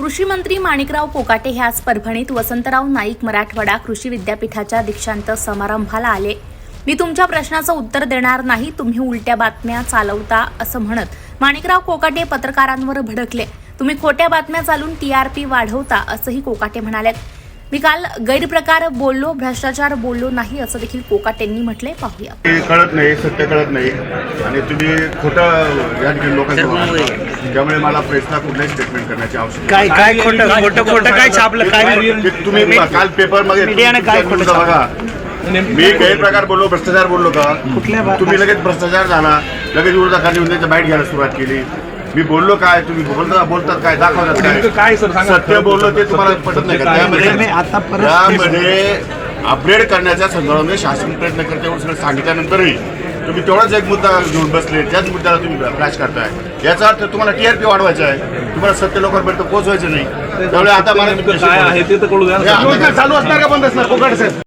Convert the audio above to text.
कृषी मंत्री माणिकराव कोकाटे हे आज परभणीत वसंतराव नाईक मराठवाडा कृषी विद्यापीठाच्या दीक्षांत समारंभाला आले. मी तुमच्या प्रश्नाचं उत्तर देणार नाही तुम्ही उलट्या बातम्या चालवता असं म्हणत माणिकराव कोकाटे पत्रकारांवर भडकले. तुम्ही खोट्या बातम्या चालून टी आर पी वाढवता असंही कोकाटे म्हणाले मी काल गैरप्रकार बोललो भ्रष्टाचार बोललो नाही असं देखील कोकाटेंनी म्हटलंय. पाहूया. ते कळत नाही सत्य कळत नाही. आणि तुम्ही खोटं या. त्यामुळे मला प्रेसला कुठलाही स्टेटमेंट करण्याची आवश्यकता काय काय खोटं खोटं खोटं काय छापलं? काय तुम्ही काल पेपरमध्ये मीडियाने काय खोटं बघा. मी गैरप्रकार बोललो भ्रष्टाचार बोललो का? तुम्ही लगेच भ्रष्टाचार झाला लगेच त्याच्या बाईट घ्यायला सुरुवात केली. मी बोललो काय तुम्ही बोलता बोलतात काय दाखवतात काय. काय सर सांगा. सत्य बोललो ते तुम्हाला पटत नाही का? त्यामध्ये आता परत त्यामध्ये अपग्रेड करण्याच्या संदर्भामध्ये शासन प्रयत्न करते सगळं सांगितल्यानंतरही तुम्ही तेवढाच एक मुद्दा घेऊन बसले त्याच मुद्द्याला तुम्ही फ्लॅश करताय. याचा अर्थ तुम्हाला टीआरपी वाढवायचा आहे. तुम्हाला सत्य लोकांपर्यंत पोहोचवायचं नाही. त्यामुळे आता मला काय आहे ते तर कळू द्या चालू असणार का बंद असणार कोकण साहेब